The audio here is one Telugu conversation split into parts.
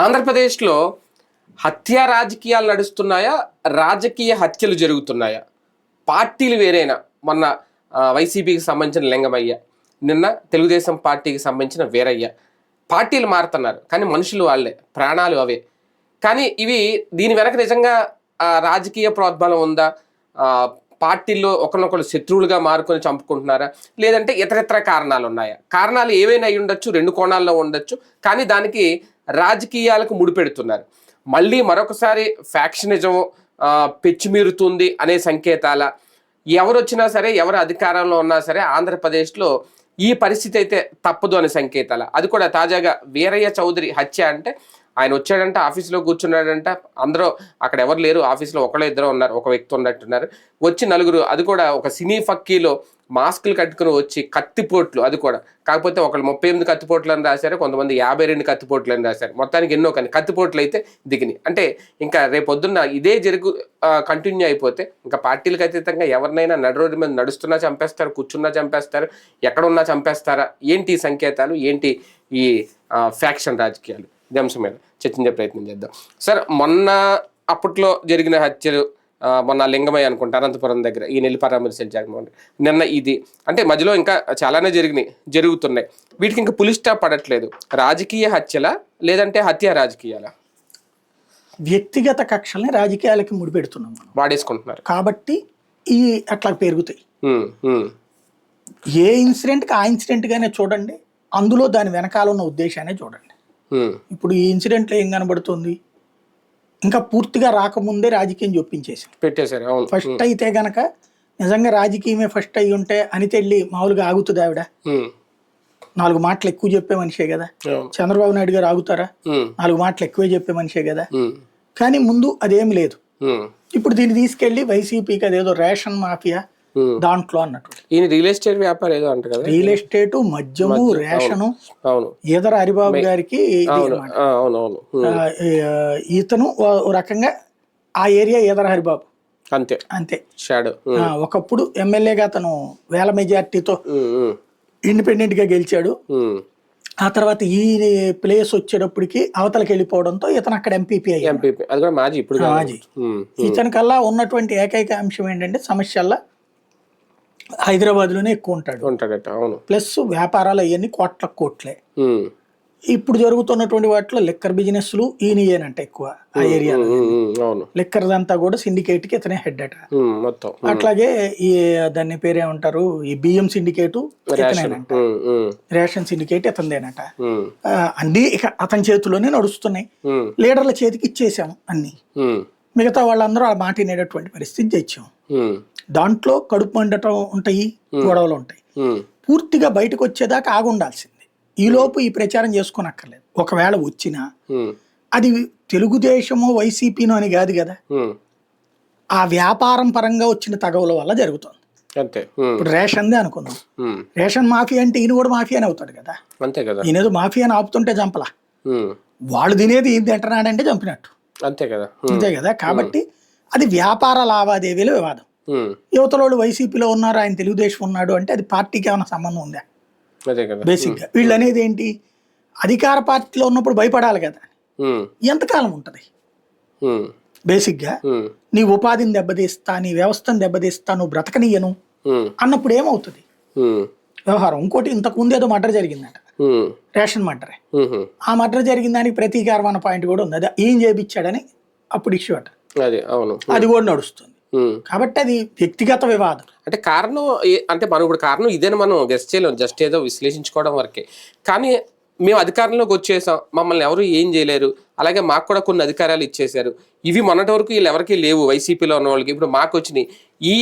ఆంధ్రప్రదేశ్లో హత్యా రాజకీయాలు నడుస్తున్నాయా? రాజకీయ హత్యలు జరుగుతున్నాయా? పార్టీలు వేరేనా? మొన్న వైసీపీకి సంబంధించిన లింగమయ్య నిన్న తెలుగుదేశం పార్టీకి సంబంధించిన వీరయ్య. పార్టీలు మారుతున్నారు కానీ మనుషులు వాళ్ళే ప్రాణాలు అవే. కానీ ఇవి దీని వెనక నిజంగా రాజకీయ ప్రోద్బలం ఉందా? పార్టీల్లో ఒకరినొకరు శత్రువులుగా మారుకొని చంపుకుంటున్నారా? లేదంటే ఇతరితర కారణాలు ఉన్నాయా? కారణాలు ఏవైనా అయి ఉండొచ్చు రెండు కోణాల్లో ఉండొచ్చు కానీ దానికి రాజకీయాలకు ముడిపెడుతున్నారు మళ్ళీ మరొకసారి ఫ్యాక్షనిజం పెచ్చిమీరుతుంది అనే సంకేతాల ఎవరు వచ్చినా సరే ఎవరు అధికారంలో ఉన్నా సరే ఆంధ్రప్రదేశ్లో ఈ పరిస్థితి అయితే తప్పదు అనే సంకేతాల. అది కూడా తాజాగా వీరయ్య చౌదరి హత్య అంటే ఆయన వచ్చాడంట ఆఫీస్లో కూర్చున్నాడంట. అందరూ అక్కడ ఎవరు లేరు ఆఫీస్లో ఒకళ్ళో ఇద్దరు ఉన్నారు ఒక వ్యక్తి ఉన్నట్టున్నారు. వచ్చి నలుగురు అది కూడా ఒక సినీ ఫక్కీలో మాస్కులు కట్టుకుని వచ్చి కత్తిపోట్లు అది కూడా. కాకపోతే ఒకళ్ళు ముప్పై ఎనిమిది కత్తిపోట్లు అని రాశారు కొంతమంది యాభై రెండు కత్తిపోట్లు అని రాశారు. మొత్తానికి ఎన్నో కానీ కత్తిపోట్లు అయితే దిగినాయి. అంటే ఇంకా రేపొద్దున్న ఇదే జరుగు కంటిన్యూ అయిపోతే ఇంకా పార్టీలకు అతీతంగా ఎవరినైనా నడు మీద నడుస్తున్నా చంపేస్తారు కూర్చున్నా చంపేస్తారు ఎక్కడున్నా చంపేస్తారా? ఏంటి సంకేతాలు? ఏంటి ఈ ఫ్యాక్షన్ రాజకీయాలు? ఇదే అంశం మీద చర్చించే ప్రయత్నం చేద్దాం. సార్ మొన్న అప్పట్లో జరిగిన హత్యలు మొన్న లింగమయ్య అనుకుంటా అనంతపురం దగ్గర ఈ నెల్లి పరామర్శించారు జగన్మోహన్. నిన్న ఇది. అంటే మధ్యలో ఇంకా చాలానే జరిగినాయి జరుగుతున్నాయి. వీటికి ఇంకా పులి స్టాప్ పడట్లేదు. రాజకీయ హత్యల లేదంటే హత్య రాజకీయాల? వ్యక్తిగత కక్షల్ని రాజకీయాలకి ముడిపెడుతున్నాం వాడేసుకుంటున్నారు. కాబట్టి ఈ అట్లా పెరుగుతాయి. ఏ ఇన్సిడెంట్కి ఆ ఇన్సిడెంట్గానే చూడండి అందులో దాని వెనకాల ఉన్న ఉద్దేశాన్ని చూడండి. ఇప్పుడు ఈ ఇన్సిడెంట్లో ఏం కనబడుతుంది? ఇంకా పూర్తిగా రాకముందే రాజకీయం చొప్పించేసాం పెట్టేశారు అవును. ఫస్ట్ అయితే గనక నిజంగా రాజకీయమే ఫస్ట్ అయ్యి ఉంటే అనిత వెళ్ళి మామూలుగా ఆగుతుంది ఆవిడ. నాలుగు మాటలు ఎక్కువ చెప్పే మనిషే కదా. చంద్రబాబు నాయుడు గారు ఆగుతారా? నాలుగు మాటలు ఎక్కువే చెప్పే మనిషే కదా. కానీ ముందు అదేం లేదు. ఇప్పుడు దీన్ని తీసుకెళ్ళి వైసీపీకి అదేదో రేషన్ మాఫియా. దాంట్లో అన్నట్టు. ఈయన రియల్ ఎస్టేట్ వ్యాపారం ఏదో అంట కదా. రియల్ ఎస్టేట్ మద్యము రేషను అవును. ఈదర హరిబాబు గారికి ఇది అవును. అన్నమాట. ఆ, అవును అవును. ఉమ్, ఆ, ఈ- ఇతను రకంగా ఆ ఏరియా ఈదర హరిబాబు. అంతే. అంతే. షాడో. ఒకప్పుడు ఎమ్మెల్యేగా అతను వేల మెజార్టీతో ఇండిపెండెంట్గా గెలిచాడు. ఆ తర్వాత ఈ ప్లేస్ వచ్చేటప్పటికి అవతలకి వెళ్ళిపోవడంతో ఇతను అక్కడ ఎంపీపీ అయ్యాడు. మాజీ ఇప్పుడు. మాజీ. ఇతని కల్లా ఉన్నటువంటి ఏకైక అంశం ఏంటంటే సమస్యల్లో హైదరాబాద్లోనే ఎక్కువ ఉంటాడు ఉంటాడట అవును. ప్లస్ వ్యాపారాలు అవన్నీ కోట్ల కోట్లే. ఇప్పుడు జరుగుతున్నటువంటి వాటిలో లిక్కర్ బిజినెస్లు ఈయనయేనంట ఎక్కువ ఆ అవును. లిక్కర్ దంతా కూడా సిండికేట్కి ఇతనే హెడ్ అట మొత్తం. అట్లాగే ఈ దాన్ని పేరేమంటారు? ఈ బియ్యం సిండికేటు ఇతనేనంట. రేషన్. సిండికేట్ ఆ, అన్నీ ఇక అతని చేతిలోనే నడుస్తున్నాయి. లీడర్ల చేతికి ఇచ్చేసాం అన్ని. మిగతా వాళ్ళందరూ ఆ మాట వినేటటువంటి పరిస్థితి తెచ్చాం. దాంట్లో కడుపు మండటం ఉంటాయి గొడవలు ఉంటాయి. పూర్తిగా బయటకు వచ్చేదాకా ఆగుండాల్సింది ఈలోపు ఈ ప్రచారం చేసుకోనక్కర్లేదు. ఒకవేళ వచ్చినా అది తెలుగుదేశమో వైసీపీనో అని కాదు కదా. ఆ వ్యాపారం పరంగా వచ్చిన తగవుల వల్ల జరుగుతుంది. అంతే. ఇప్పుడు రేషన్దే అనుకుందాం. రేషన్ మాఫియా అంటే ఈయన కూడా మాఫియానే అవుతాడు కదా. అంతే కదా. ఈయనేదో మాఫియాని ఆపుతుంటే చంపలా. వాళ్ళు తినేది ఈయన తింటున్నాడంటే చంపినట్టు. అంతే కదా. అంతే కదా. కాబట్టి అది వ్యాపార లావాదేవీల వివాదం. యువతలోడు వైసీపీలో ఉన్నారు ఆయన తెలుగుదేశం ఉన్నాడు అంటే అది పార్టీకి ఏమైనా సంబంధం ఉందా? బేసిక్గా వీళ్ళు అనేది ఏంటి? అధికార పార్టీలో ఉన్నప్పుడు భయపడాలి కదా. ఎంతకాలం ఉంటుంది? బేసిక్గా నీ ఉపాధిని దెబ్బతీస్తా నీ వ్యవస్థను దెబ్బతీస్తా నువ్వు బ్రతకనీయను అన్నప్పుడు ఏమవుతుంది? వ్యవహారం. ఇంకోటి ఇంతకు ముందు ఏదో మర్డర్ జరిగిందట. రేషన్ మర్డరే. ఆ మర్డర్ జరిగిన దానికి ప్రతీకారం అన్న పాయింట్ కూడా ఉంది అది ఏం చేయించాడని అప్పుడు ఇష్యూ అట. అదే కూడా నడుస్తుంది. కాబట్టి అది వ్యక్తిగత వివాదం. అంటే కారణం అంటే మనం ఇప్పుడు కారణం ఇదేని మనం గెస్ట్ చేయలేం జస్ట్ ఏదో విశ్లేషించుకోవడం వరకే. కానీ మేము అధికారంలోకి వచ్చేసాం మమ్మల్ని ఎవరు ఏం చేయలేరు అలాగే మాకు కూడా కొన్ని అధికారాలు ఇచ్చేశారు. ఇవి మొన్నటి వరకు వీళ్ళు ఎవరికి లేవు వైసీపీలో ఉన్న వాళ్ళకి. ఇప్పుడు మాకు వచ్చినాయి. ఈ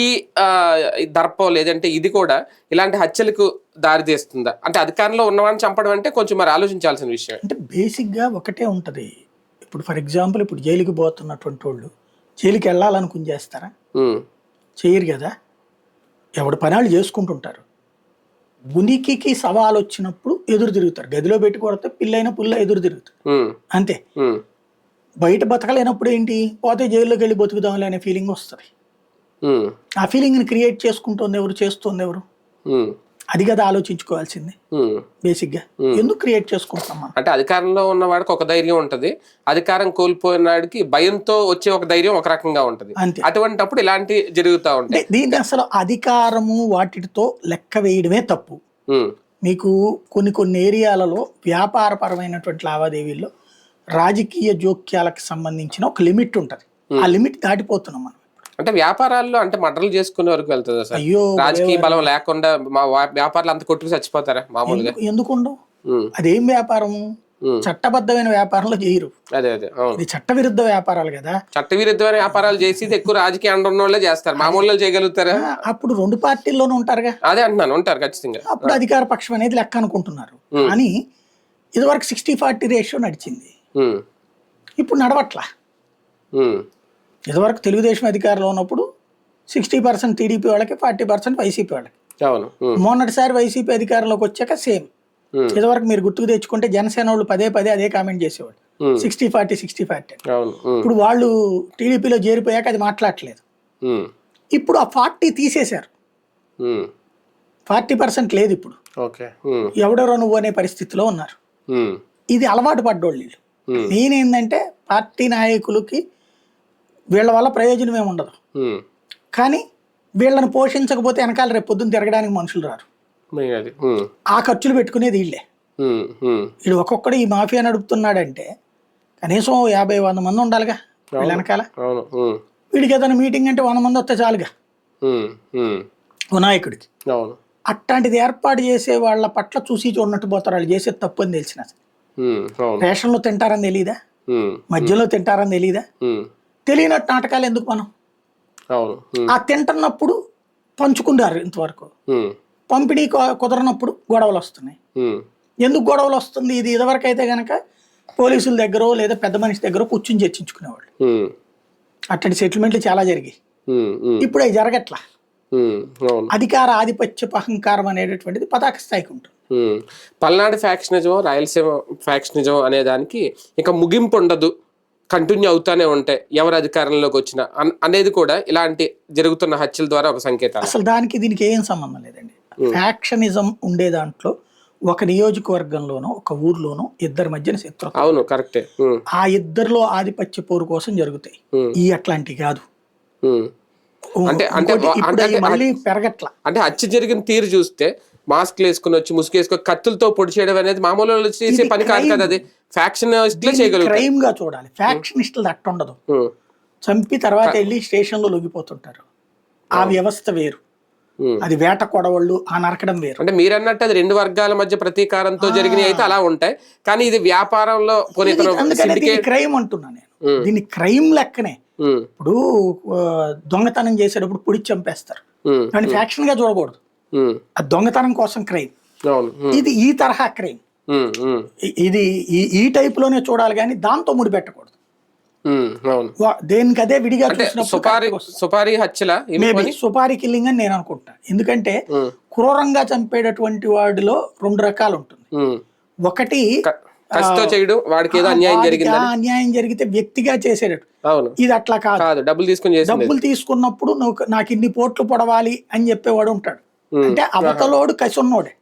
దర్పం లేదంటే ఇది కూడా ఇలాంటి హత్యలకు దారి తీస్తుందా? అంటే అధికారంలో ఉన్నవాడిని చంపడం అంటే కొంచెం మరి ఆలోచించాల్సిన విషయం. అంటే బేసిక్గా ఒకటే ఉంటుంది. ఇప్పుడు ఫర్ ఎగ్జాంపుల్ ఇప్పుడు జైలుకి పోతున్నటువంటి వాళ్ళు జైలుకి వెళ్ళాలనుకుని చేస్తారా చేయరు కదా. ఎవడు పనాలు చేసుకుంటుంటారు. ఉనికికి సవాలు వచ్చినప్పుడు ఎదురు తిరుగుతారు. గదిలో పెట్టి కొడితే పిల్లైన పుల్ల ఎదురు తిరుగుతారు అంతే. బయట బతకలేనప్పుడు ఏంటి? పోతే జైల్లోకి వెళ్ళి బతుకుదాంలే అనే ఫీలింగ్ వస్తుంది. ఆ ఫీలింగ్ని క్రియేట్ చేసుకుంటుంది ఎవరు? చేస్తుంది ఎవరు? అది కదా ఆలోచించుకోవాల్సింది. బేసిక్గా ఎందుకు క్రియేట్ చేసుకుంటున్నాం అంటే అధికారంలో ఉన్నవాడికి ఒక ధైర్యం ఉంటది. అధికారం కోల్పోయినాడికి భయంతో వచ్చే ఒక ధైర్యం ఒక రకంగా ఉంటది. అంతే. అటువంటప్పుడు ఇలాంటి జరుగుతూ ఉంటాయి. దీన్ని అసలు అధికారము వాటితో లెక్క వేయడమే తప్పు. మీకు కొన్ని కొన్ని ఏరియాలలో వ్యాపారపరమైనటువంటి లావాదేవీల్లో రాజకీయ జోక్యాలకు సంబంధించిన ఒక లిమిట్ ఉంటుంది. ఆ లిమిట్ దాటిపోతున్నాం మనం. అంటే వ్యాపారాల్లో అంటే మటర్లు చేసుకునే వరకు వెళ్తుంది సార్? అయ్యో రాజకీయ బలం లేకుండా మా వ్యాపారాలు అంత కొట్టుకు చచ్చిపోతారా మామూలుగా? ఎందుకు- ఉండవు. అదేం వ్యాపారము ఉమ్. చట్టబద్ధమైన వ్యాపారంలో చేయరు. అదే అదే. ఇది చట్టవిరుద్ధ వ్యాపారాలు కదా? చట్టవిరుద్ధమైన వ్యాపారాలు చేసి ఎక్కువ రాజకీయ వాళ్ళే చేస్తారు. మామూలు చేయగలుగుతారా? అప్పుడు రెండు పార్టీల్లోనూ ఉంటారుగా? అదే అంటున్నాను ఉంటారు ఖచ్చితంగా. అప్పుడు అధికార పక్షం అనేది లెక్క అనుకుంటున్నారు. కానీ ఇదివరకు సిక్స్టీ ఫార్టీ రేషియో నడిచింది. ఇప్పుడు నడవట్లా. ఇదివరకు తెలుగుదేశం అధికారంలో ఉన్నప్పుడు సిక్స్టీ పర్సెంట్ టీడీపీ వాళ్ళకి ఫార్టీ పర్సెంట్ వైసీపీ వాళ్ళకి. మొన్నటిసారి వైసీపీ అధికారంలోకి వచ్చాక సేమ్. ఇదివరకు మీరు గుర్తుకు తెచ్చుకుంటే జనసేన వాళ్ళు పదే పదే అదే కామెంట్ చేసేవాడు ఉమ్. Sixty forty sixty forty. ఇప్పుడు వాళ్ళు టీడీపీలో చేరిపోయాక అది మాట్లాడట్లేదు ఉమ్. ఇప్పుడు ఆ ఫార్టీ తీసేశారు. ఫార్టీ పర్సెంట్ లేదు ఇప్పుడు. ఎవడెవరో నువ్వు అనే పరిస్థితిలో ఉన్నారు. ఇది అలవాటు పడ్డోళ్ళు వీళ్ళు. నేనేందంటే పార్టీ నాయకులకి వీళ్ళ వల్ల ప్రయోజనం ఏమి ఉండదు. కానీ వీళ్ళని పోషించకపోతే వెనకాల రేపు పొద్దున్న తిరగడానికి మనుషులు రారు. ఆ ఖర్చులు పెట్టుకునేది వీళ్ళే. వీడు ఒక్కొక్కడు ఈ మాఫియా నడుపుతున్నాడంటే కనీసం యాభై వంద మంది ఉండాలిగా వీళ్ళ వెనకాల. వీడికి ఏదైనా మీటింగ్ అంటే వంద మంది వస్తే చాలుగా ఉమ్. ఉమ్. ఓ నాయకుడికి అవును అట్లాంటిది ఏర్పాటు చేసే వాళ్ళ పట్ల చూసి చూడనట్టు పోతారు వాళ్ళు చేసేది తప్పు అని తెలిసిన రేషన్లో తింటారని తెలియదా. మధ్యలో తింటారని తెలియదా. తెలియనట్టు నాటకాలు ఎందుకు మనం. ఆ తింటున్నప్పుడు పంచుకున్నారు ఇంతవరకు. పంపిణీ కుదరనప్పుడు గొడవలు వస్తున్నాయి. ఎందుకు గొడవలు వస్తుంది? ఇది ఇదివరకు అయితే కనుక పోలీసుల దగ్గర లేదా పెద్ద మనిషి దగ్గర కూర్చుని చర్చించుకునేవాళ్ళు. అట్లాంటి సెటిల్మెంట్లు చాలా జరిగాయి. ఇప్పుడు అవి జరగట్లా? అధికార ఆధిపత్యపు అహంకారం అనేటటువంటిది పతాక స్థాయికి ఉంటుంది. పల్నాడు ఫ్యాక్షనిజం రాయలసీమ ఫ్యాక్షనిజం అనే దానికి ఇక ముగింపు ఉండదు. కంటిన్యూ అవుతానే ఉంటాయి ఎవరు అధికారంలోకి వచ్చినా. అన్- అనేది కూడా ఇలాంటి జరుగుతున్న హత్యల ద్వారా ఒక సంకేతాలు. అసలు దానికి దీనికి ఏం సంబంధం లేదండి. ఫ్యాక్షనిజం ఉండే దాంట్లో ఒక నియోజకవర్గంలోనో ఒక ఊర్లోనో ఇద్దరి మధ్యన శత్రు అవును కరెక్టే. ఆ ఇద్దరిలో ఆధిపత్య పోరు కోసం జరుగుతాయి. ఈ అట్లాంటి కాదు. అంటే- అంటే- మళ్ళీ పెరగట్లా. అంటే హత్య జరిగిన తీరు చూస్తే మాస్క్లు వేసుకుని వచ్చి ముసుగు వేసుకొని కత్తులతో పొడి చేయడం అనేది మామూలు చేసే పని కాదు కదా అది. ఫ్యాక్షన్ చేయగలుగుతారు. క్రైమ్గా చూడాలి. ఫ్యాక్షనిస్టులు అట్ట ఉండదు. ఉమ్. చంపి తర్వాత వెళ్ళి స్టేషన్లో లొంగిపోతుంటారు. ఆ వ్యవస్థ వేరు. అది వేట కొడవళ్ళు ఆ నరకడం వేరు. అంటే మీరు అన్నట్టు అది రెండు వర్గాల మధ్య ప్రతీకారంతో జరిగినవి అయితే అలా ఉంటాయి. కానీ ఇది వ్యాపారంలో కొన్ని క్రైమ్ అంటున్నా నేను. దీన్ని క్రైమ్ లెక్కనే. ఇప్పుడు దొంగతనం చేసేటప్పుడు పొడి చంపేస్తారు. దాన్ని ఫ్యాక్షన్గా చూడకూడదు. ఆ దొంగతనం కోసం క్రైమ్. ఇది ఈ తరహా క్రైమ్. ఇది ఈ టైప్లోనే చూడాలి కానీ దాంతో ముడిపెట్టకూడదు దేనికి అదే విడిగా సుపారీ సుపారీ హత్యల? మేబీ సుపారీ కిల్లింగ్ అని నేను అనుకుంటా. ఎందుకంటే క్రూరంగా చంపేటటువంటి వాడిలో రెండు రకాలు ఉంటుంది. ఒకటి చేయడం వాడికి ఏదో అన్యాయం జరిగింది అన్యాయం జరిగితే వ్యక్తిగా చేసేటట్టు. అవును. ఇది అట్లా కాదు. డబ్బులు తీసుకొని డబ్బులు తీసుకున్నప్పుడు నాకు ఇన్ని పోట్లు పొడవాలి అని చెప్పేవాడు ఉంటాడు. అంటే అవతలోడు కసి ఉన్నోడే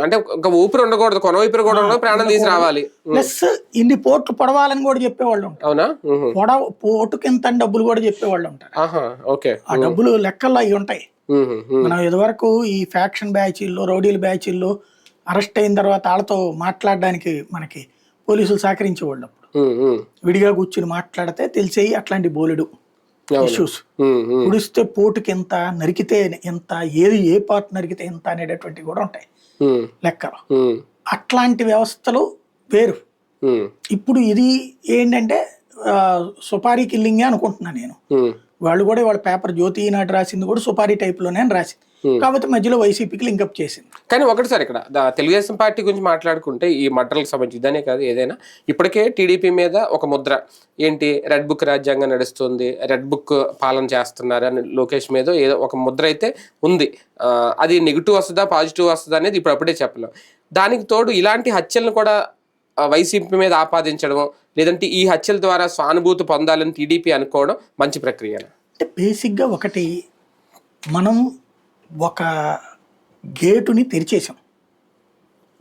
అంటే ఒక ఊపిరి ఉండకూడదు కొన ఊపిరి కూడా ఉండకూడదు ప్రాణం తీసి రావాలి. ప్లస్ ఇన్ని పోట్లు పొడవాలని కూడా చెప్పేవాళ్ళు ఉంటారు. అవునా. పొడవ పోటుకి అని డబ్బులు కూడా చెప్పేవాళ్ళు ఉంటారు. ఓకే. ఆ డబ్బులు లెక్కల్లో అవి ఉంటాయి. మనం ఇదివరకు ఈ ఫ్యాక్షన్ బ్యాచీల్లో రౌడీల బ్యాచీల్లో అరెస్ట్ అయిన తర్వాత వాళ్ళతో మాట్లాడడానికి మనకి పోలీసులు సహకరించేవాళ్ళు అప్పుడు. విడిగా కూర్చుని మాట్లాడితే తెలిసేయి అట్లాంటి బోలెడు. ఇష్యూస్ పుడిస్తే పోటుకి ఎంత నరికితే ఎంత ఏది ఏ పార్ట్ నరికితే ఎంత అనేటటువంటివి కూడా ఉంటాయి. లెక్కలు. అట్లాంటి వ్యవస్థలు వేరు. ఇప్పుడు ఇది ఏంటంటే సుపారీ కిల్లింగే అనుకుంటున్నాను నేను. వాళ్ళు కూడా వాళ్ళ పేపర్ జ్యోతి ఈనాడు రాసింది కూడా సుపారీ టైప్లోనే అని రాసింది. కాకపోతే మధ్యలో వైసీపీకి లింకప్ చేసింది. కానీ ఒకటి సార్ ఇక్కడ తెలుగుదేశం పార్టీ గురించి మాట్లాడుకుంటే ఈ మర్డర్లకు సంబంధించి ఇదనే కాదు ఏదైనా ఇప్పటికే టీడీపీ మీద ఒక ముద్ర. ఏంటి? రెడ్ బుక్ రాజ్యాంగం నడుస్తుంది రెడ్ బుక్ పాలన చేస్తున్నారు అని లోకేష్ మీద ఏదో ఒక ముద్ర అయితే ఉంది. అది నెగిటివ్ వస్తుందా పాజిటివ్ వస్తుందా అనేది ఇప్పుడు అప్పుడే చెప్పలేం. దానికి తోడు ఇలాంటి హత్యలను కూడా వైసీపీ మీద ఆపాదించడం లేదంటే ఈ హత్యల ద్వారా సానుభూతి పొందాలని టీడీపీ అనుకోవడం మంచి ప్రక్రియ అంటే బేసిక్గా ఒకటి మనం ఒక గేటుని తెరిచేసాం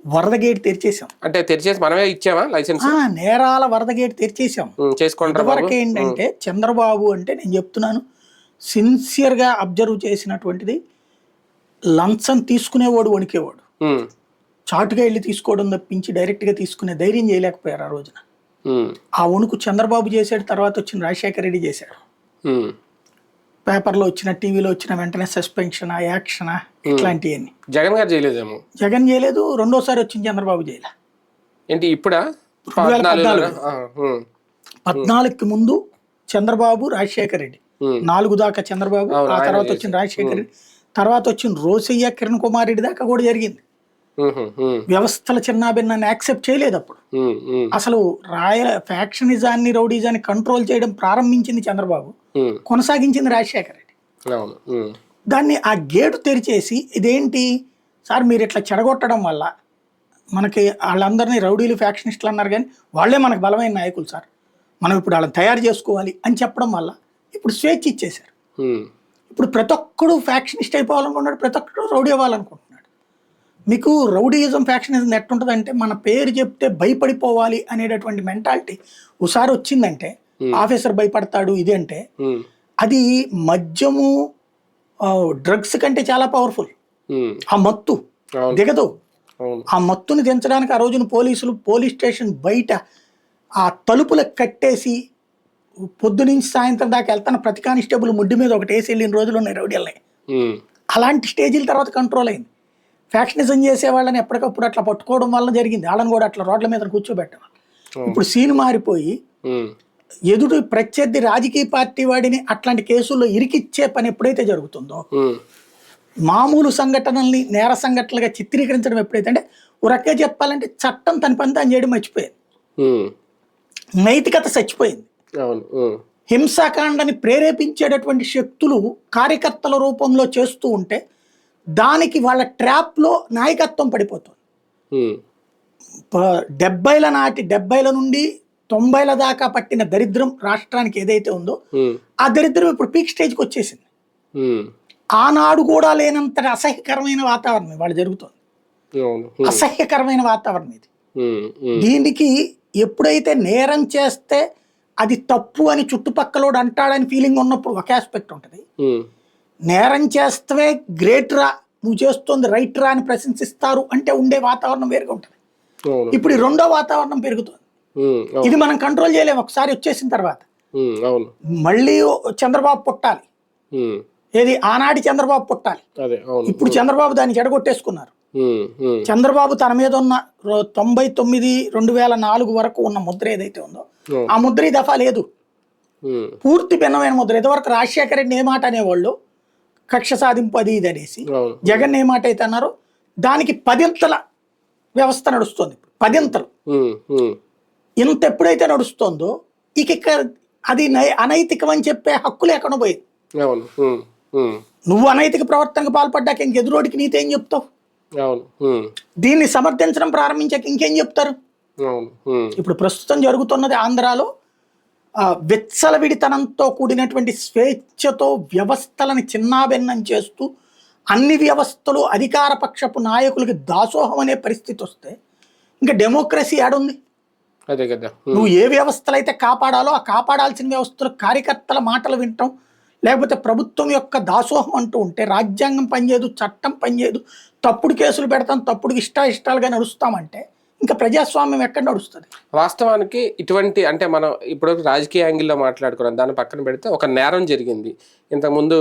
వరద గేట్ తెరిచేసాం అంటే తెరిచేసి మనమే ఇచ్చామా లైసెన్స్? నేరాల వరద గేట్ తెరిచేసాం చేసుకోండి ఇంతవరకు ఏంటంటే చంద్రబాబు అంటే నేను చెప్తున్నాను సిన్సియర్గా అబ్జర్వ్ చేసినటువంటిది లంచం తీసుకునేవాడు వణికేవాడు. చాటుగా వెళ్ళి తీసుకోవడం తప్పించి డైరెక్ట్గా తీసుకునే ధైర్యం చేయలేకపోయారు ఆ రోజున. ఆ వణుకు చంద్రబాబు చేశాడు తర్వాత వచ్చిన రాజశేఖర రెడ్డి చేశాడు. పేపర్లో వచ్చిన టీవీలో వచ్చిన వెంటనే సస్పెన్షన్ యాక్షన్ ఇట్లాంటివన్నీ జగన్ గారు చేయలేదేమో? జగన్ చేయలేదు రెండోసారి వచ్చింది చంద్రబాబు చేయలే ఏంటి ఇప్పుడా? పద్నాలుగుకి ముందు చంద్రబాబు రాజశేఖర రెడ్డి. నాలుగు దాకా చంద్రబాబు ఆ తర్వాత వచ్చిన రాజశేఖర రెడ్డి. తర్వాత వచ్చిన రోసయ్య కిరణ్ కుమార్ రెడ్డి దాకా కూడా జరిగింది. వ్యవస్థల చిన్నాభిన్నాన్ని యాక్సెప్ట్ చేయలేదు అప్పుడు. అసలు రాయల ఫ్యాక్షనిజాన్ని రౌడీజాన్ని కంట్రోల్ చేయడం ప్రారంభించింది చంద్రబాబు. కొనసాగించింది రాజశేఖర రెడ్డి. దాన్ని ఆ గేటు తెరిచేసి ఇదేంటి? సార్ మీరు ఇట్లా చెడగొట్టడం వల్ల మనకి వాళ్ళందరినీ రౌడీలు ఫ్యాక్షనిస్టులు అన్నారు కానీ వాళ్ళే మనకు బలమైన నాయకులు సార్. మనం ఇప్పుడు వాళ్ళని తయారు చేసుకోవాలి అని చెప్పడం వల్ల ఇప్పుడు స్వేచ్ఛ ఇచ్చేశారు. ఇప్పుడు ప్రతి ఒక్కడు ఫ్యాక్షనిస్ట్ అయిపోవాలనుకుంటున్నాడు ప్రతి ఒక్కడు రౌడీ అవ్వాలనుకుంటున్నాడు. మీకు రౌడీయిజం ఫ్యాక్షనిజం ఎట్టుంటుందంటే మన పేరు చెప్తే భయపడిపోవాలి అనేటటువంటి మెంటాలిటీ ఒకసారి వచ్చిందంటే ఆఫీసర్ భయపడతాడు ఇది అంటే అది మద్యము డ్రగ్స్ కంటే చాలా పవర్ఫుల్. ఆ మత్తు దిగదు. ఆ మత్తుని దించడానికి ఆ రోజున పోలీసులు పోలీస్ స్టేషన్ బయట ఆ తలుపులకు కట్టేసి పొద్దు నుంచి సాయంత్రం దాకా వెళ్తాను ప్రతి కానిస్టేబుల్ ముడ్డు మీద ఒకటి వేసి వెళ్ళిన రోజులు ఉన్నాయి రౌడీలని. ఉమ్, అలాంటి స్టేజీల తర్వాత కంట్రోల్ అయింది. ఫ్యాక్షనిజం చేసే వాళ్ళని ఎప్పటికప్పుడు అట్లా పట్టుకోవడం వల్ల జరిగింది. వాళ్ళని కూడా అట్లా రోడ్ల మీద కూర్చోబెట్టడం. ఇప్పుడు సీన్ మారిపోయి ఎదుటి ప్రత్యర్థి రాజకీయ పార్టీ వాడిని అట్లాంటి కేసుల్లో ఇరికిచ్చే పని ఎప్పుడైతే జరుగుతుందో మామూలు సంఘటనల్ని నేర సంఘటనలుగా చిత్రీకరించడం ఎప్పుడైతే అంటే రకంగా చెప్పాలంటే చట్టం తన పని తాను చేయడం మర్చిపోయింది నైతికత చచ్చిపోయింది. హింసాకాండని ప్రేరేపించేటటువంటి శక్తులు కార్యకర్తల రూపంలో చేస్తూ ఉంటే దానికి వాళ్ళ ట్రాప్లో నాయకత్వం పడిపోతుంది. డెబ్బైల నాటి డెబ్బైల నుండి తొంభైల దాకా పట్టిన దరిద్రం రాష్ట్రానికి ఏదైతే ఉందో ఆ దరిద్రం ఇప్పుడు పీక్ స్టేజ్కి వచ్చేసింది. ఆనాడు కూడా లేనంత అసహ్యకరమైన వాతావరణం ఇవాళ జరుగుతుంది. అసహ్యకరమైన వాతావరణం ఇది. దీనికి ఎప్పుడైతే నేరం చేస్తే అది తప్పు అని చుట్టుపక్కలోడు అంటాడని ఫీలింగ్ ఉన్నప్పుడు ఒక ఆస్పెక్ట్ ఉంటుంది. నేరం చేస్తే గ్రేట్ రా నువ్వు చేస్తుంది రైట్ రా అని ప్రశంసిస్తారు అంటే ఉండే వాతావరణం వేరుగా ఉంటుంది. ఇప్పుడు రెండో వాతావరణం పెరుగుతుంది. ఇది మనం కంట్రోల్ చేయలేము ఒకసారి వచ్చేసిన తర్వాత. మళ్ళీ చంద్రబాబు పుట్టాలి. ఏది? ఆనాటి చంద్రబాబు పుట్టాలి. ఇప్పుడు చంద్రబాబు దాన్ని చెడగొట్టేసుకున్నారు. చంద్రబాబు తన మీద ఉన్న తొంభై తొమ్మిది రెండు వేల నాలుగు వరకు ఉన్న ముద్ర ఏదైతే ఉందో. ఆ ముద్ర ఈ దఫా లేదు. పూర్తి భిన్నమైన ముద్ర. ఇదివరకు రాజశేఖర రెడ్డి ఏ మాట అనేవాళ్ళు? కక్ష సాధింపు అది ఇది అనేసి జగన్ ఏ మాట అయితే అన్నారో దానికి పదింతల వ్యవస్థ నడుస్తుంది పదింతలు. ఇంత ఎప్పుడైతే నడుస్తుందో ఇక ఇక్కడ అది అనైతికం అని చెప్పే హక్కు లేకుండా పోయింది. నువ్వు అనైతిక ప్రవర్తనకు పాల్పడ్డాక ఇంక ఎదురోడికి నీతేం చెప్తావు? అవును. ఉమ్, దీన్ని సమర్థించడం ప్రారంభించాక ఇంకేం చెప్తారు? ఇప్పుడు ప్రస్తుతం జరుగుతున్నది ఆంధ్రాలో విచ్చలవిడితనంతో కూడినటువంటి స్వేచ్ఛతో వ్యవస్థలను చిన్నాభిన్నం చేస్తూ అన్ని వ్యవస్థలు అధికార పక్షపు నాయకులకి దాసోహం అనే పరిస్థితి వస్తే ఇంకా డెమోక్రసీ ఆడుంది అదే కదా. నువ్వు ఏ వ్యవస్థలు అయితే కాపాడాలో ఆ కాపాడాల్సిన వ్యవస్థలు కార్యకర్తల మాటలు వింటాం లేకపోతే ప్రభుత్వం యొక్క దాసోహం అంటూ ఉంటే రాజ్యాంగం పనిచేయదు చట్టం పనిచేయదు తప్పుడు కేసులు పెడతాం తప్పుడు ఇష్ట ఇష్టాలుగా నడుస్తామంటే ఇంకా ప్రజాస్వామ్యం ఎక్కడ నడుస్తుంది? వాస్తవానికి ఇటువంటి అంటే మనం ఇప్పుడు రాజకీయ యాంగిల్లో మాట్లాడుకున్నాం. దాన్ని పక్కన పెడితే ఒక నేరం జరిగింది. ఇంతకుముందు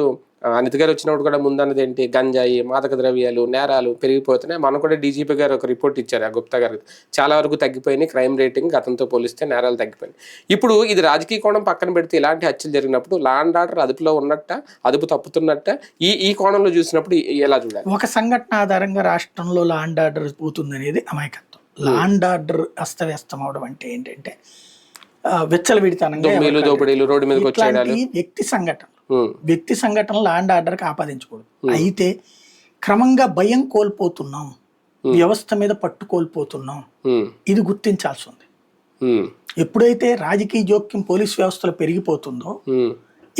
అనిత గారు వచ్చినప్పుడు కూడా ముందు అన్నది ఏంటి? గంజాయి మాదక ద్రవ్యాలు నేరాలు పెరిగిపోతున్నాయి. మనం కూడా డీజీపీ గారు ఒక రిపోర్ట్ ఇచ్చారు ఆ గుప్తా గారికి చాలా వరకు తగ్గిపోయినాయి. క్రైమ్ రేటింగ్ గతంతో పోలిస్తే నేరాలు తగ్గిపోయినాయి. ఇప్పుడు ఇది రాజకీయ కోణం పక్కన పెడితే ఇలాంటి హత్యలు జరిగినప్పుడు లా అండ్ ఆర్డర్ అదుపులో ఉన్నట్ట అదుపు తప్పుతున్నట్ట ఈ ఈ కోణంలో చూసినప్పుడు ఎలా చూడాలి? ఒక సంఘటన ఆధారంగా రాష్ట్రంలో లా అండ్ ఆర్డర్ పోతుంది అనేది అమాయకత్వం. లా అండ్ ఆర్డర్ అస్తవ్యస్తం అవడం అంటే ఏంటంటే విచ్చలవిడితనంగా వ్యక్తి సంఘటన వ్యక్తి సంఘటనలు లా అండ్ ఆర్డర్కి ఆపాదించకూడదు. అయితే క్రమంగా భయం కోల్పోతున్నాం. వ్యవస్థ మీద పట్టు కోల్పోతున్నాం. ఇది గుర్తించాల్సి ఉంది. ఎప్పుడైతే రాజకీయ జోక్యం పోలీస్ వ్యవస్థలో పెరిగిపోతుందో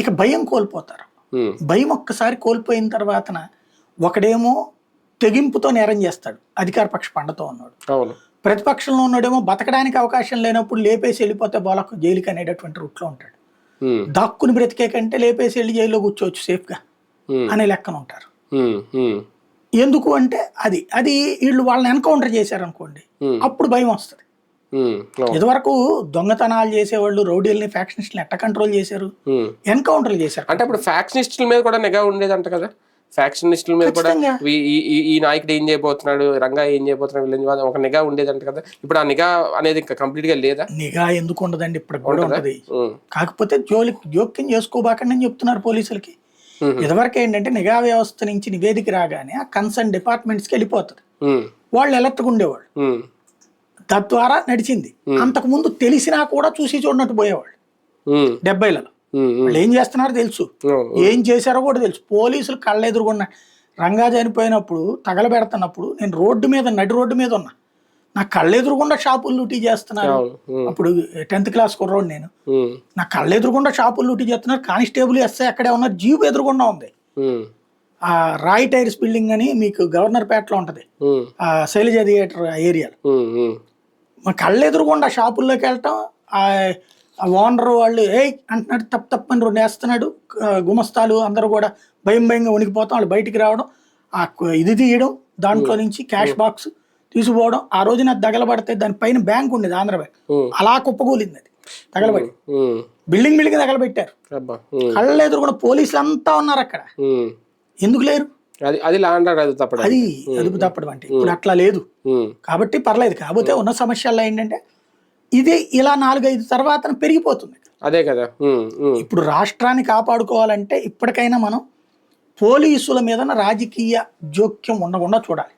ఇక భయం కోల్పోతారు. భయం ఒక్కసారి కోల్పోయిన తర్వాతన ఒకడేమో తెగింపుతో నేరం చేస్తాడు. అధికార పక్ష పండతో ఉన్నాడు. ప్రతిపక్షంలో ఉన్నాడేమో బతకడానికి అవకాశం లేనప్పుడు లేపేసి వెళ్ళిపోతే బోలకు జైలుకి అనేటటువంటి రూట్లో ఉంటాడు. దాక్కుని బ్రతికే కంటే లేపేసి వెళ్ళి జైల్లో కూర్చోవచ్చు సేఫ్గా అనే లెక్కన ఉంటారు. ఎందుకు అంటే అది అది వీళ్ళు వాళ్ళని ఎన్కౌంటర్ చేశారనుకోండి అప్పుడు భయం వస్తుంది. ఇదివరకు దొంగతనాలు చేసేవాళ్ళు రౌడీల్ని ఫ్యాక్షనిస్ట్ని ఎట్ట కంట్రోల్ చేశారు. ఎన్కౌంటర్లు చేశారు. అంటే అప్పుడు ఫ్యాక్షనిస్టుల మీద కూడా నిఘా ఉండేదంట కదా? ఫ్యాక్షనిస్టుల మీద కూడా. ఈ- నాయకుడు ఏం చేయబోతున్నాడు రంగా ఏం చేయబోతున్నాడు వీళ్ళని ఒక నిఘా ఉండేదంట కదా. ఇప్పుడు ఆ నిఘా అనేది ఇంకా కంప్లీట్గా లేదా? నిఘా ఎందుకు ఉండదండి? ఇప్పుడు కూడా ఉంటది. ఉమ్, కాకపోతే జోలి జోక్యం చేసుకోబాకండి అని చెప్తున్నారు పోలీసులకి. ఇదివరకు ఏంటంటే నిఘా వ్యవస్థ నుంచి నివేదిక రాగానే ఆ కన్సర్న్ డిపార్ట్మెంట్స్కి వెళ్ళిపోతుంది. వాళ్ళు అలర్ట్గా ఉండేవాళ్ళు. తద్వారా నడిచింది. అంతకు ముందు తెలిసినా కూడా చూసి చూడనట్టు పోయేవాళ్ళు. డెబ్బైలలో. వాళ్ళు ఏం చేస్తున్నారో తెలుసు. ఏం చేశారో కూడా తెలుసు. పోలీసులు కళ్ళ ఎదురుగున్న రంగా చనిపోయినప్పుడు తగలబెడుతున్నప్పుడు నేను రోడ్డు మీద నడి రోడ్డు మీద ఉన్నా. నా కళ్ళ ఎదురుగుండా షాపులు లూటీ చేస్తున్నారు. అప్పుడు టెన్త్ క్లాస్ కుర్రోడు నేను. నా కళ్ళ ఎదురుగుండా షాపులు లూటీ చేస్తున్నారు. కానిస్టేబుల్ ఎస్ఐ అక్కడే ఉన్నారు. జీప్ ఎదురుగుండా ఉంది. ఆ రాయ్ టైర్స్ బిల్డింగ్ అని మీకు గవర్నర్ పేటలో ఉంటుంది. ఆ శైలజ థియేటర్ ఉమ్, మా కళ్ళ ఎదురుగుండా షాపుల్లోకి వెళ్ళటం ఓనర్ వాళ్ళు ఏయ్! అంటున్నాడు తప్పు తప్పని రెండు వేస్తున్నాడు. గుమస్తాలు అందరూ కూడా భయం భయంగా వణికిపోతాం. వాళ్ళు బయటికి రావడం ఆ ఇది తీయడం దాంట్లో నుంచి క్యాష్ బాక్స్ తీసుకుపోవడం. ఆ రోజు నాకు తగలబడితే దాని పైన బ్యాంక్ ఉండేది ఆంధ్ర బ్యాంక్. అలా కుప్పకూలింది అది తగలబడి. Building building తగలబెట్టారు. కళ్ళ ఎదురుగుండా పోలీసులు అంతా ఉన్నారు అక్కడ. ఎందుకు లేరు? అది అది అది తప్పడం అది అదుపు తప్పడం అంటే. ఇప్పుడు అట్లా లేదు. కాబట్టి పర్లేదు. కాకపోతే ఉన్న సమస్యల్లో ఏంటంటే ఇది ఇలా నాలుగైదు తర్వాత పెరిగిపోతుంది. అదే కదా. ఇప్పుడు రాష్ట్రాన్ని కాపాడుకోవాలంటే ఇప్పటికైనా మనం పోలీసుల మీద రాజకీయ జోక్యం ఉండకుండా చూడాలి.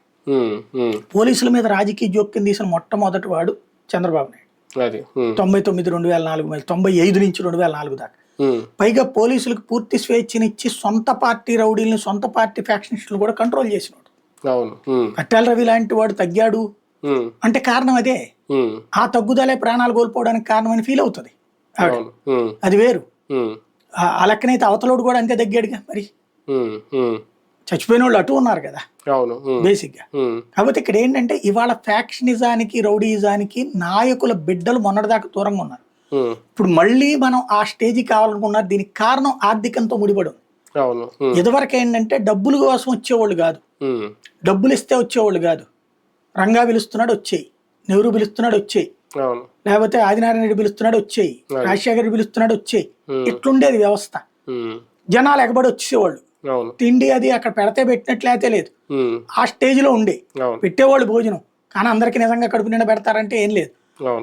పోలీసుల మీద రాజకీయ జోక్యం తీసిన మొట్టమొదటి వాడు చంద్రబాబు నాయుడు. తొంభై తొమ్మిది రెండు వేల నాలుగు తొంభై ఐదు నుంచి రెండు వేల నాలుగు దాకా. పైగా పోలీసులకు పూర్తి స్వేచ్ఛనిచ్చి సొంత పార్టీ రౌడీలను సొంత పార్టీ ఫ్యాక్షనిస్టులు కూడా కంట్రోల్ చేసినాడు. కట్టాల రవి లాంటి వాడు తగ్గాడు. అంటే కారణం అదే. ఆ తగ్గుదలే ప్రాణాలు కోల్పోవడానికి కారణమని ఫీల్ అవుతుంది. అది వేరు. ఆ- లెక్కనైతే అవతలోడు కూడా అంతే తగ్గాడుగా మరి. చచ్చిపోయిన వాళ్ళు అటు ఉన్నారు కదా. అవును. బేసిక్గా ఉమ్, కాబట్టి ఇక్కడ ఏంటంటే ఇవాళ ఫ్యాక్షనిజానికి రౌడీయిజానికి నాయకుల బిడ్డలు మొన్నటిదాకా దూరంగా ఉన్నారు. ఇప్పుడు మళ్ళీ మనం ఆ స్టేజ్కి కావాలనుకున్నారు. దీనికి కారణం ఆర్థికంతో ముడిపడి. ఇదివరకు ఏంటంటే డబ్బుల కోసం వచ్చేవాళ్ళు కాదు. డబ్బులు ఇస్తే వచ్చేవాళ్ళు కాదు. రంగా పిలుస్తున్నాడు వచ్చేయి. నెహ్రూ పిలుస్తున్నాడు వచ్చేయి. లేకపోతే ఆదినారాయణ రెడ్డి పిలుస్తున్నాడు వచ్చేయి. రాజశేఖర రెడ్డి పిలుస్తున్నాడు వచ్చేయి. ఇట్లుండేది వ్యవస్థ. జనాలు ఎగబడి వచ్చేవాళ్ళు. తిండి అది అక్కడ పెడితే పెట్టినట్లయితే లేదు. ఆ స్టేజ్లో ఉండే. అవును. పెట్టేవాళ్ళు భోజనం. కానీ అందరికి నిజంగా కడుపు నిండా పెడతారంటే ఏం లేదు.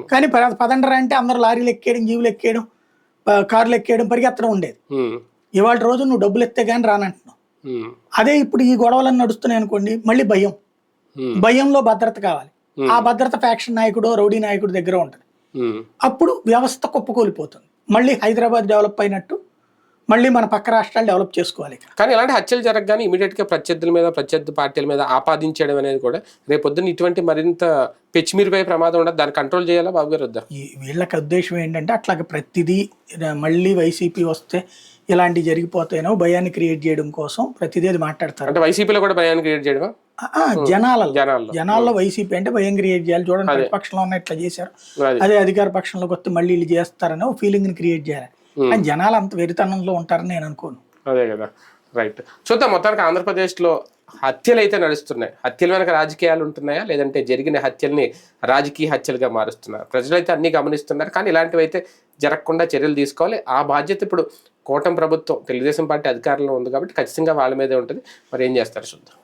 కానీ పద- పదండరా అంటే అందరూ లారీలు ఎక్కేయడం జీవులు ఎక్కేయడం కార్లు ఎక్కేయడం పరిగెత్తడం ఉండేది. ఇవాళ రోజు నువ్వు డబ్బులు ఎత్తే కానీ రానంటున్నావు. అదే ఇప్పుడు ఈ గొడవలను నడుస్తున్నాయి అనుకోండి మళ్ళీ భయం. భయంలో భద్రత కావాలి. ఆ భద్రత ఫ్యాక్షన్ నాయకుడు రౌడీ నాయకుడు దగ్గర ఉంటుంది. ఉమ్, అప్పుడు వ్యవస్థ కుప్పకూలిపోతుంది. మళ్ళీ హైదరాబాద్ డెవలప్ అయినట్టు మళ్ళీ మన పక్క రాష్ట్రాలు డెవలప్ చేసుకోవాలి. కానీ ఇలాంటి హత్యలు జరగగానే ఇమీడియట్గా ప్రత్యర్థుల మీద ప్రత్యర్థి పార్టీల మీద ఆపాదించడం అనేది కూడా రేపొద్దున ఇటువంటి మరింత పెచ్చిమిరిపై ప్రమాదం ఉండదు. దాన్ని కంట్రోల్ చేయాలా బాబు గారు వద్దా? వీళ్ళకి ఉద్దేశం ఏంటంటే అట్లాగే ప్రతిదీ మళ్ళీ వైసీపీ వస్తే ఇలాంటివి జరిగిపోతాయనో భయాన్ని క్రియేట్ చేయడం కోసం ప్రతిదీ అది మాట్లాడతారు. అంటే వైసీపీలో కూడా భయాన్ని క్రియేట్ చేయడమా? ఆ, ఆ, జనాలలో. వైసీపీ అంటే భయం క్రియేట్ చేయాలి. చూడండి ప్రతిపక్షంలో ఉన్న ఇట్లా చేశారు. అది. అధికార పక్షంలోకి వస్తే మళ్ళీ వీళ్ళు చేస్తారని ఒక ఫీలింగ్ని క్రియేట్ చేయాలి. కానీ జనాలు అంత వెరితనంలో ఉంటారని నేను అనుకోను. అదే కదా. రైట్. చూద్దాం మొత్తానికి ఆంధ్రప్రదేశ్లో హత్యలు అయితే నడుస్తున్నాయి. హత్యల వెనక రాజకీయాలు ఉంటున్నాయా? లేదంటే జరిగిన హత్యల్ని రాజకీయ హత్యలుగా మారుస్తున్నారు. ప్రజలైతే అన్ని గమనిస్తున్నారు. కానీ ఇలాంటివి అయితే జరగకుండా చర్యలు తీసుకోవాలి. ఆ బాధ్యత ఇప్పుడు కూటమి ప్రభుత్వం తెలుగుదేశం పార్టీ అధికారంలో ఉంది కాబట్టి ఖచ్చితంగా వాళ్ళ మీదే ఉంటుంది. మరి ఏం చేస్తారు? చూద్దాం.